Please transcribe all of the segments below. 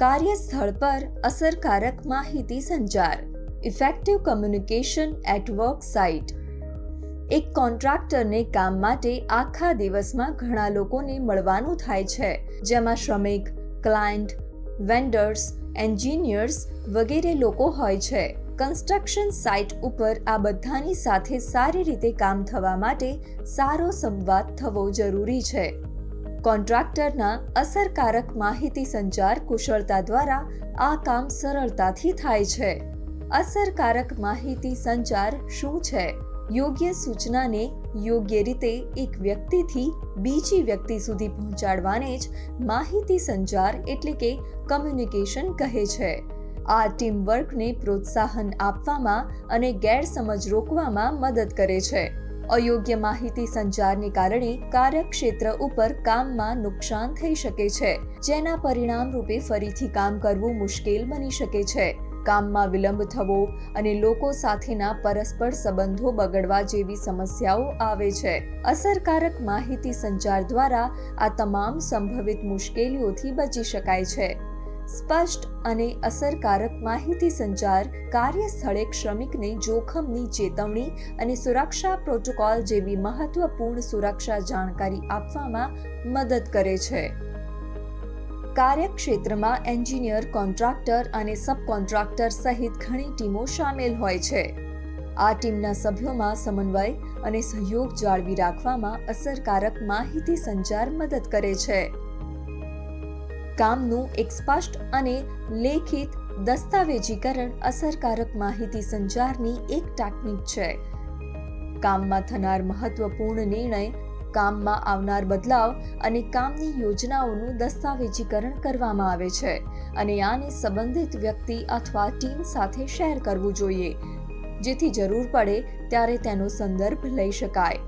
કાર્યસ્થળ પર અસરકારક માહિતી સંચાર. Effective communication at work site એક કોન્ટ્રાક્ટરને કામ માટે આખા દિવસમાં ઘણા લોકોને મળવાનું થાય છે, જેમાં શ્રમિક ક્લાયન્ટ વેન્ડર્સ એન્જિનિયર્સ વગેરે લોકો હોય છે. કન્સ્ટ્રક્શન સાઇટ ઉપર આ બધાની સાથે સારી રીતે કામ થવા માટે સારો સંવાદ થવો જરૂરી છે. કોન્ટ્રાક્ટરના અસરકારક માહિતી સંચાર કુશળતા દ્વારા આ કામ સરળતાથી થાય છે. અસરકારક માહિતી સંચાર શું છે? યોગ્ય સૂચનાને યોગ્ય રીતે એક વ્યક્તિથી બીજી વ્યક્તિ સુધી પહોંચાડવાને જ માહિતી સંચાર એટલે કે કમ્યુનિકેશન કહે છે. આ ટીમવર્કને પ્રોત્સાહન આપવામાં અને ગેરસમજ રોકવામાં મદદ કરે છે. અયોગ્ય માહિતી સંચારને કારણે કાર્યક્ષેત્ર ઉપર કામમાં નુકસાન થઈ શકે છે, જેના પરિણામ રૂપે ફરીથી કામ કરવું મુશ્કેલ બની શકે છે. કામમાં વિલંબ થવો અને લોકો સાથેના પરસ્પર સંબંધો બગડવા જેવી સમસ્યાઓ આવે છે. અસરકારક માહિતી સંચાર દ્વારા આ તમામ સંભવિત મુશ્કેલીઓથી બચી શકાય છે. સ્પષ્ટ અને અસરકારક માહિતી સંચાર કાર્યસ્થળે શ્રમિકને જોખમની ચેતવણી અને સુરક્ષા પ્રોટોકોલ જેવી મહત્વપૂર્ણ સુરક્ષા જાણકારી આપવામાં મદદ કરે છે. કાર્યક્ષેત્રમાં એન્જિનિયર, કોન્ટ્રાક્ટર અને સબ કોન્ટ્રાક્ટર સહિત ઘણી ટીમો સામેલ હોય છે. આ ટીમના સભ્યોમાં સમન્વય અને સહયોગ જાળવી રાખવામાં અસરકારક માહિતી સંચાર મદદ કરે છે. કામનું એક સ્પષ્ટ અને લેખિત દસ્તાવેજીકરણ અસરકારક માહિતી સંચારની એક ટેકનિક છે. કામમાં થનાર મહત્વપૂર્ણ નિર્ણય, કામમાં આવનાર બદલાવ અને કામની યોજનાઓનું દસ્તાવેજીકરણ કરવામાં આવે છે અને આને સંબંધિત વ્યક્તિ અથવા ટીમ સાથે શેર કરવું જોઈએ, જેથી જરૂર પડે ત્યારે તેનો સંદર્ભ લઈ શકાય.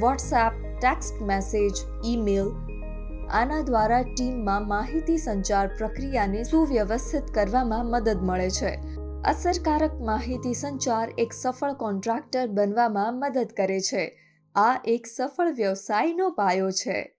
વોટ્સએપ, ટેક્સ્ટ મેસેજ, ઈમેલ આના દ્વારા ટીમમાં માહિતી સંચાર પ્રક્રિયાને સુવ્યવસ્થિત કરવામાં મદદ મળે છે. અસરકારક માહિતી સંચાર એક સફળ કોન્ટ્રાક્ટર બનવામાં મદદ કરે છે. આ એક સફળ વ્યવસાયનો પાયો છે.